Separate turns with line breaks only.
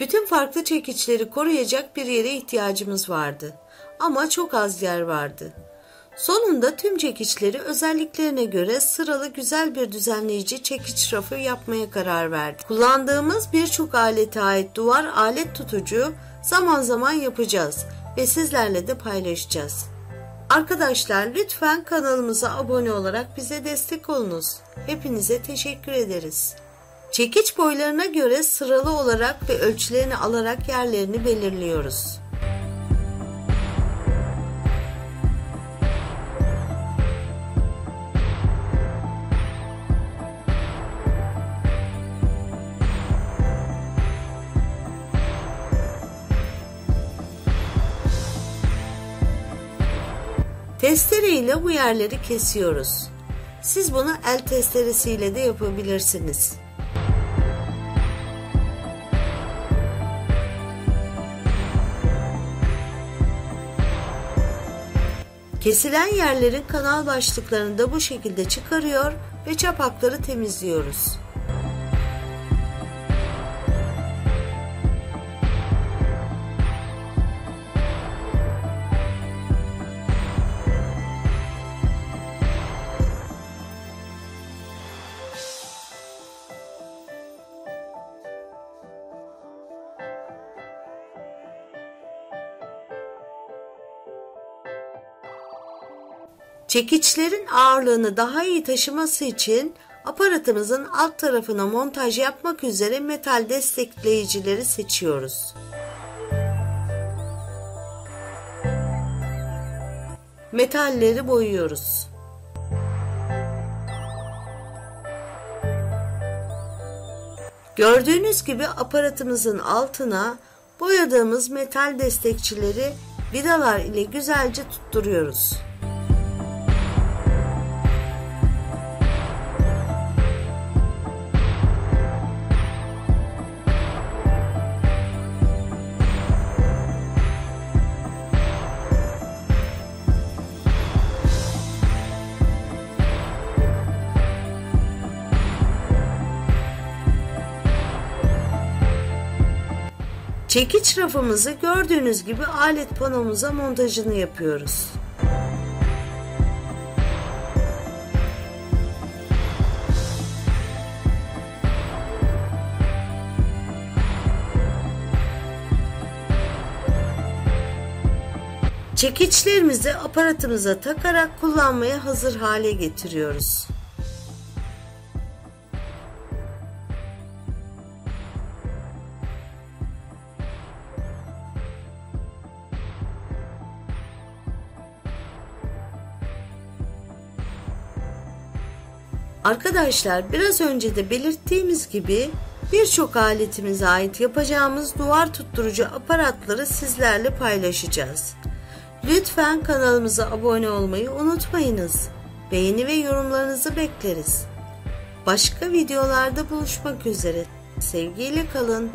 Bütün farklı çekiçleri koruyacak bir yere ihtiyacımız vardı. Ama çok az yer vardı. Sonunda tüm çekiçleri özelliklerine göre sıralı güzel bir düzenleyici çekiç rafı yapmaya karar verdik. Kullandığımız birçok alete ait duvar alet tutucu zaman zaman yapacağız ve sizlerle de paylaşacağız. Arkadaşlar lütfen kanalımıza abone olarak bize destek olunuz. Hepinize teşekkür ederiz. Çekiç boylarına göre sıralı olarak ve ölçülerini alarak yerlerini belirliyoruz. Testere ile bu yerleri kesiyoruz. Siz bunu el testeresiyle de yapabilirsiniz. Kesilen yerlerin kanal başlıklarını da bu şekilde çıkarıyor ve çapakları temizliyoruz. Çekiçlerin ağırlığını daha iyi taşıması için aparatımızın alt tarafına montaj yapmak üzere metal destekleyicileri seçiyoruz. Metalleri boyuyoruz. Gördüğünüz gibi aparatımızın altına boyadığımız metal destekçileri vidalar ile güzelce tutturuyoruz. Çekiç rafımızı gördüğünüz gibi alet panomuza montajını yapıyoruz. Çekiçlerimizi aparatımıza takarak kullanmaya hazır hale getiriyoruz. Arkadaşlar biraz önce de belirttiğimiz gibi birçok aletimize ait yapacağımız duvar tutturucu aparatları sizlerle paylaşacağız. Lütfen kanalımıza abone olmayı unutmayınız. Beğeni ve yorumlarınızı bekleriz. Başka videolarda buluşmak üzere. Sevgiyle kalın.